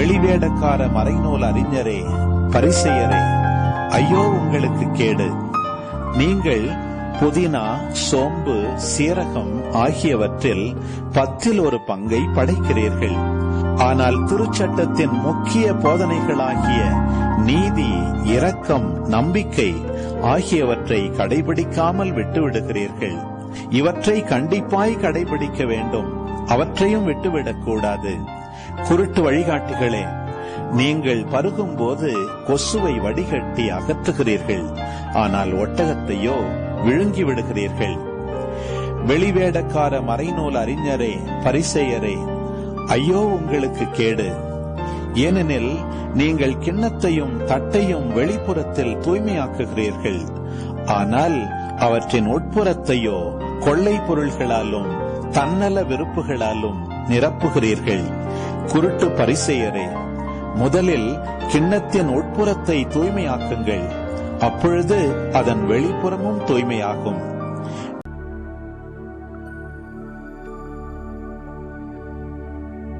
வெளிவேடக்கார மறைநூல் அறிஞரே பரிசெயரே ஐயோ உங்களுக்கு கேடு. நீங்கள் புதினா சோம்பு சீரகம் ஆகியவற்றில் பத்தில் ஒரு பங்கை படைக்கிறீர்கள். ஆனால் திருச்சட்டத்தின் முக்கிய போதனைகளாகிய நீதி இரக்கம் நம்பிக்கை ஆகியவற்றை கடைபிடிக்காமல் விட்டுவிடுகிறீர்கள். இவற்றை கண்டிப்பாய் கடைபிடிக்க வேண்டும். அவற்றையும் விட்டுவிடக் கூடாது குருட்டு வழிகாட்டிகளே நீங்கள் பருகும் போது கொசுவை வடிகட்டி அகற்றுகிறீர்கள். ஆனால் ஒட்டகத்தையோ விழுங்கி விடுகிறீர்கள். வெளிவேடக்கார மறைநூல் அறிஞரே பரிசெயரே ஐயோ உங்களுக்கு கேடு. ஏனெனில் நீங்கள் கிண்ணத்தையும் தட்டையும் வெளிப்புறத்தில் தூய்மையாக்குகிறீர்கள். ஆனால் அவற்றின் உட்புறத்தையோ கொள்ளை பொருள்களாலும் தன்னல விருப்புகளாலும் நிரப்புகிறீர்கள். குருட்டு பரிசெயரே முதலில் கிண்ணத்தின் உட்புறத்தை தூய்மையாக்குங்கள். அப்பொழுது அதன் வெளிப்புறமும் தூய்மையாகும்.